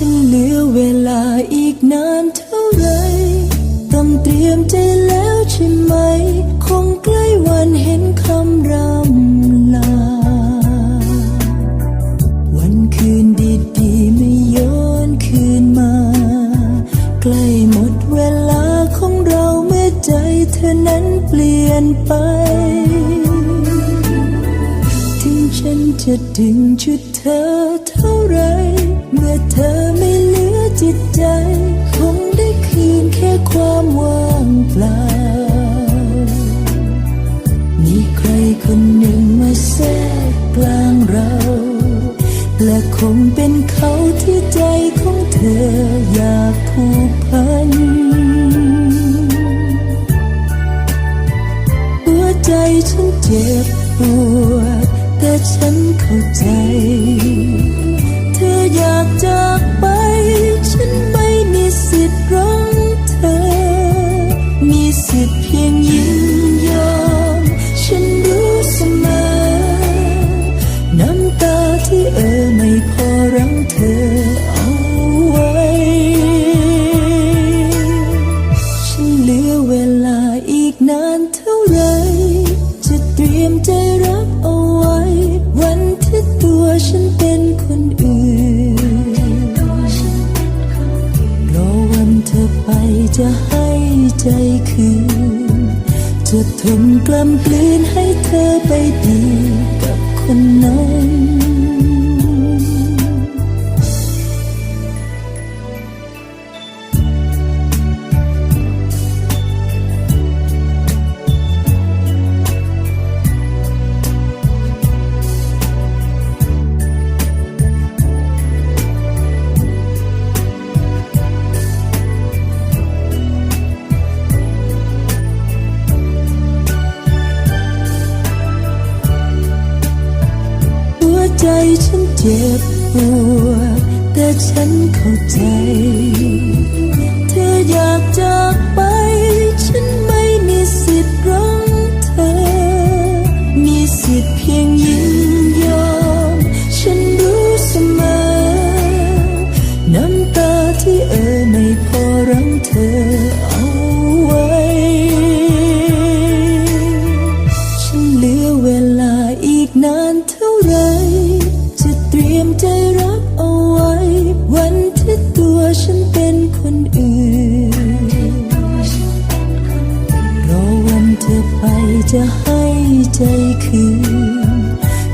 จะเหลือเวลาอีกนานเท่าไรต้องเตรียมใจแล้วใช่ไหม คงใกล้วันเห็นคำรำลา วันคืนดีๆไม่ย้อนคืนมา ใกล้หมดเวลาของเราเมื่อใจเธอนั้นเปลี่ยนไป ฉันจะดึงชุดเธอเท่าไร เมื่อเธอไม่เหลือจิตใจ คงได้คืนแค่ความว่างเปล่า มีใครคนหนึ่งมาแทรกกลางเรา และคงเป็นเขาที่ใจของเธออยากผูกพันหัวใจฉันเจ็บปวด แต่ฉันเข้าใจ เธอไปจะให้ใจคืน จะทนกล้ำกลืนให้ ใจฉันเจ็บปวดแต่ฉันเข้าใจ เธออยากจากไป ฉันไม่มีสิทธิ์ร้องเธอ มีสิทธิ์เพียงยินยอม ฉันรู้เสมอ น้ำตาที่เอ่อไม่พอรังเธอเอาไว้ ฉันเหลือเวลาอีกนานเท่าไหร รียมใจรับเอาไว้ วันที่ตัวฉันเป็นคนอื่นรอวันเธอไปจะให้ใจคืน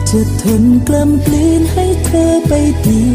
จะทนกล้ำกลืนให้เธอไปดี